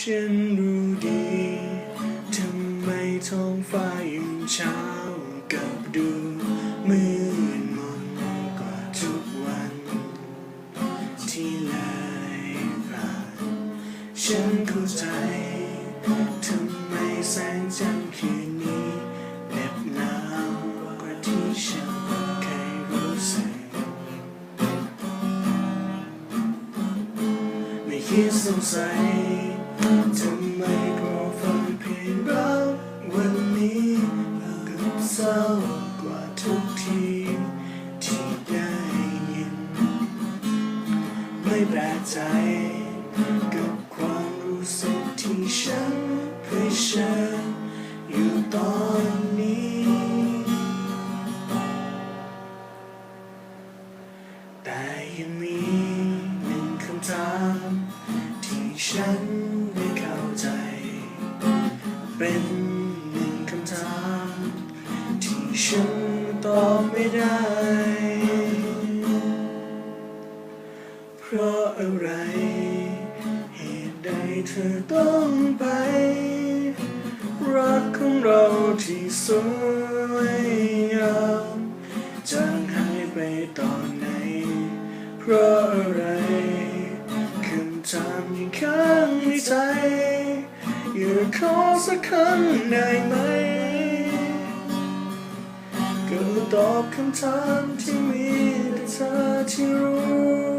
ฉันรู้ดีทำไมท้องฟ้ายังเช้ากับดูมืดมนกว่าทุกวัน ที่เลยผ่านฉันเข้าใจทำไมแสงจันทร์คืนนี้เหน็บหนาวกว่าที่ฉันเคยรู้สึกไม่คิดสงสัย ทำไมพอฟังเพลงรักวันนี้กับเศร้ากว่าทุกทีที่ได้ยิน ไม่แปลกใจกับความรู้สึกที่ฉันเผชิญอยู่ตอนนี้ แต่ยังมีหนึ่งคำถามที่ฉัน เป็นหนึ่งคำถามที่ฉันตอบไม่ได้ เพราะอะไร เหตุใดเธอต้องไป รักของเราที่สวยงามจางหายไปตอนไหน เพราะอะไรคำถามยังค้างในใจ ขอสักคำได้ไหม ก็ตอบคำถามที่มีแต่เธอที่รู้